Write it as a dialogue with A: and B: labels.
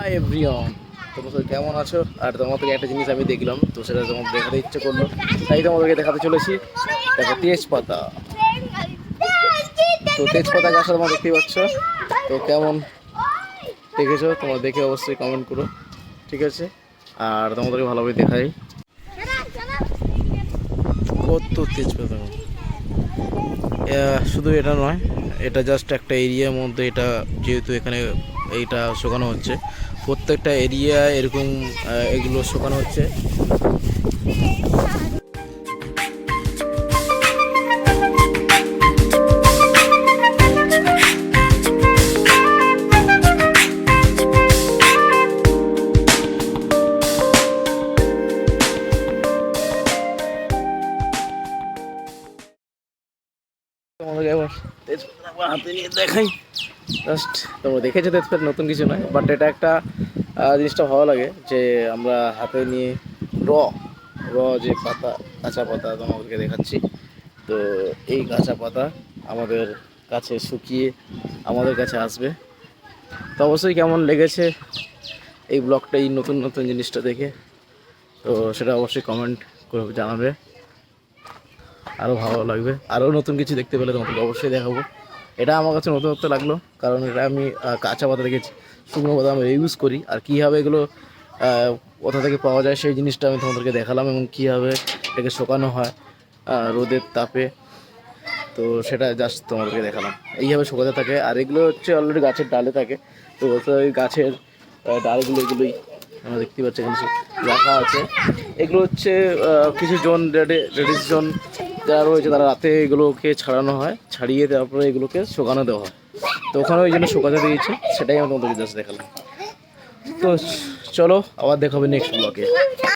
A: Hi everyone তোমরা সবাই কেমন আছো? আর তোমাদেরকে একটা জিনিস আমি দেখলাম, তো সেটা তোমাদের দেখাতে ইচ্ছে করল। তাই তোমাদেরকে দেখাতে চলেছি। দেখো, তেজপাতা। তো তেজপাতা গাছটা তোমরা দেখতেই পাচ্ছ। তো কেমন দেখেছ? তোমরা দেখে অবশ্যই কমেন্ট করো। ঠিক আছে? আর তোমাদেরকে ভালোভাবে দেখাই। কত তেজপাতা। শুধু এটা নয় এটা জাস্ট একটা এরিয়ার মধ্যে এটা যেহেতু এখানে এইটা শোকানো হচ্ছে। প্রত্যেকটা এরিয়া এরকম এগুলো শোকানো হচ্ছে। তোমাদেরকে এবার তেজপাতা হাতে নিয়ে দেখাই। জাস্ট তোমরা দেখেছ তেজপাতা নতুন কিছু নয় বাট এটা একটা জিনিসটা ভালো লাগে যে আমরা হাতে নিয়ে র র যে পাতা কাঁচা পাতা তোমাদেরকে দেখাচ্ছি। তো এই কাঁচা পাতা আমাদের কাছে শুকিয়ে আমাদের কাছে আসবে। তো অবশ্যই কেমন লেগেছে এই ব্লগটা এই নতুন নতুন জিনিসটা দেখে তো সেটা অবশ্যই কমেন্ট করে জানাবে। আরও ভালো লাগবে। আরও নতুন কিছু দেখতে পেলে তোমাকে অবশ্যই দেখাবো। এটা আমার কাছে নতুনত্ব লাগল, কারণ এটা আমি কাঁচা পাতা দেখেছি শুকনো পাতা আমি ইউজ করি, আর কীভাবে এগুলো কোথা থেকে পাওয়া যায় সেই জিনিসটা আমি তোমাদেরকে দেখালাম এবং কীভাবে এটাকে শোকানো হয় রোদের তাপে। তো সেটা জাস্ট তোমাদেরকে দেখালাম। এইভাবে শুকাতে থাকে, আর এগুলো হচ্ছে অলরেডি গাছের ডালে থাকে। তো তো ওই গাছের ডালগুলো এগুলোই আমরা দেখতে পাচ্ছি, এখানে রাখা আছে। এগুলো হচ্ছে কিছু জন, রেডি রেডিস জন যারা রয়েছে, তারা রাতে এগুলোকে ছাড়ানো হয়, ছাড়িয়ে তারপরে এগুলোকে শোকানো দেওয়া হয়। তো ওখানে ওই জন্য শুকাতে দিয়েছে, সেটাই আমি তোমাদেরকে জাস্ট দেখালাম। তো চলো, আবার দেখাবে নেক্সট ব্লগে